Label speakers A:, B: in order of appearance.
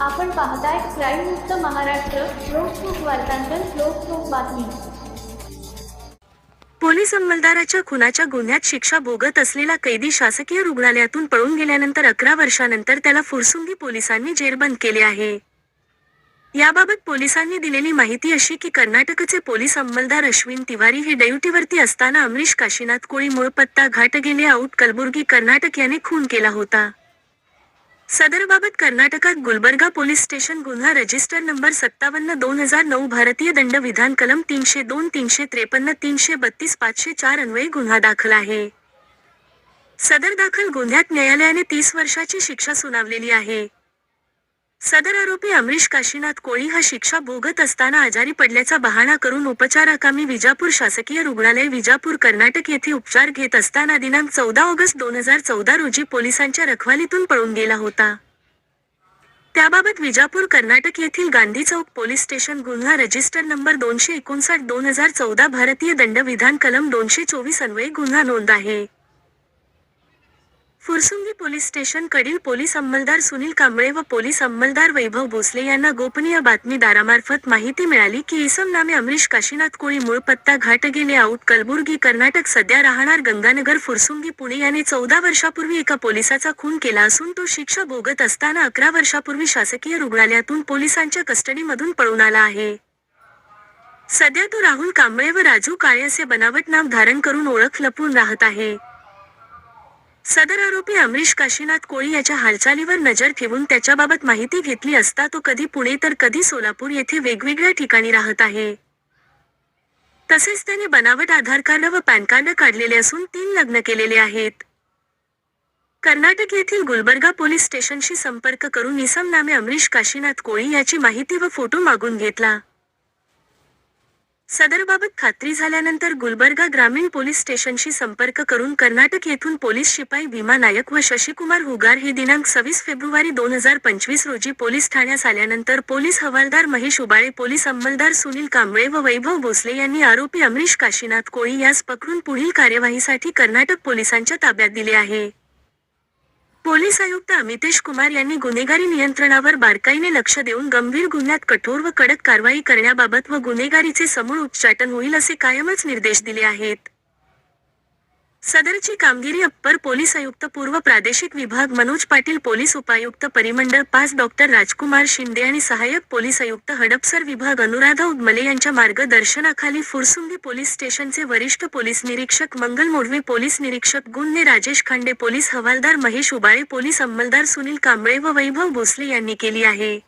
A: आपण पाहताय क्राईम मुक्त महाराष्ट्र लोकसुख वार्तांकन लोकसुख बातमी.
B: पोलीस अंमलदाराच्या खुनाच्या गुन्ह्यात शिक्षा भोगत असलेला कैदी शासकीय रुग्णालयातून पळून गेल्यानंतर अकरा वर्षानंतर त्याला फुरसुंगी पोलिसांनी जेरबंद केले आहे. याबाबत पोलिसांनी दिलेली माहिती अशी की कर्नाटकचे पोलीस अंमलदार अश्विन तिवारी हे ड्युटीवरती असताना अमरीश काशीनाथ कोळी मूळ पत्ता घाटगेले आऊट कलबुर्गी कर्नाटक याने खून केला होता. सदरबाबत कर्नाटकात गुलबर्गा पोलीस स्टेशन गुन्हा रजिस्टर नंबर सत्तावन्न दोन हजार नऊ भारतीय दंड विधान कलम तीनशे दोन तीनशे त्रेपन्न तीनशे बत्तीस पाचशे चार अन्वये गुन्हा दाखल आहे. सदर दाखल गुन्ह्यात न्यायालयाने तीस वर्षाची शिक्षा सुनावलेली आहे. सदर आरोपी अमरीश काशीनाथ कोळी हा शिक्षा भोगत असताना आजारी पडल्याचा बहाणा करून उपचाराकामी विजापूर शासकीय रुग्णालय विजापूर कर्नाटक येथे उपचार घेत असताना दिनांक चौदा ऑगस्ट दोन हजार चौदा रोजी पोलिसांच्या रखवालीतून पळून गेला होता. त्याबाबत विजापूर कर्नाटक येथील गांधी चौक पोलीस स्टेशन गुन्हा रजिस्टर नंबर दोनशे एकोणसाठ दोन हजार चौदा भारतीय दंड विधान कलम दोनशे चोवीस अन्वये गुन्हा नोंद आहे. फुरसुंगी पोलीस स्टेशन कडील पोलीस अंमलदार सुनील कांबळे व पोलीस अंमलदार वैभव भोसले यांना गोपनीय बातमीदारामार्फत माहिती मिळाली की इसम नामे अमरीश काशीनाथ कोळी मूळ पत्ता घाटगेले आऊट कलबुर्गी कर्नाटक सध्या राहणार गंगानगर फुरसुंगी पुणे याने चौदा वर्षापूर्वी एका पोलिसाचा खून केला असून तो शिक्षा भोगत असताना अकरा वर्षापूर्वी शासकीय रुग्णालयातून पोलिसांच्या कस्टडीमधून पळून आला आहे. सध्या तो राहुल कांबळे व राजू काळे असे बनावट नाव धारण करून ओळख लपून राहत आहे. सदर आरोपी अमरीश काशीनाथ कोळी याच्या हालचालीवर नजर ठेवून त्याच्याबाबत माहिती घेतली असता तो कधी पुणे तर कधी सोलापूर येथे वेगवेगळ्या ठिकाणी राहत आहे. तसेच त्याने बनावट आधार कार्ड व पॅन कार्ड काढलेले असून तीन लग्न केलेले आहेत. कर्नाटक येथील गुलबर्गा पोलीस स्टेशनशी संपर्क करून इसम नामे अमरीश काशीनाथ कोळी याची माहिती व फोटो मागून घेतला. सदरबाबत खात्री झाल्यानंतर गुलबर्गा ग्रामीण पोलीस स्टेशनशी संपर्क करून कर्नाटक येथून पोलीस शिपाई भीमा नायक व शशिकुमार हुगार हे दिनांक सव्वीस फेब्रुवारी दोन हजार पंचवीस रोजी पोलीस ठाण्यास आल्यानंतर पोलीस हवालदार महेश उबाळे पोलीस अंमलदार सुनील कांबळे व वैभव भोसले यांनी आरोपी अमरीश काशीनाथ कोळी यास पकडून पुढील कार्यवाहीसाठी कर्नाटक पोलिसांच्या ताब्यात दिले आहे. पोलीस आयुक्त अमितेश कुमार यांनी गुन्हेगारी नियंत्रणावर बारकाईने लक्ष देऊन गंभीर गुन्ह्यात कठोर व कडक कारवाई करण्याबाबत व गुन्हेगारीचे समूळ उच्चाटन होईल असे कायमच निर्देश दिले आहेत. सदरची कामगिरी अप्पर पोलीस आयुक्त पूर्व प्रादेशिक विभाग मनोज पाटील पोलीस उपायुक्त परिमंडळ पाच डॉक्टर राजकुमार शिंदे आणि सहाय्यक पोलीस आयुक्त हडपसर विभाग अनुराधा उदमले यांच्या मार्गदर्शनाखाली फुरसुंगी पोलीस स्टेशनचे वरिष्ठ पोलीस निरीक्षक मंगल मोडवे पोलीस निरीक्षक गुन्हे राजेश खांडे पोलीस हवालदार महेश उबाळे पोलीस अंमलदार सुनील कांबळे व वैभव भोसले यांनी केली आहे.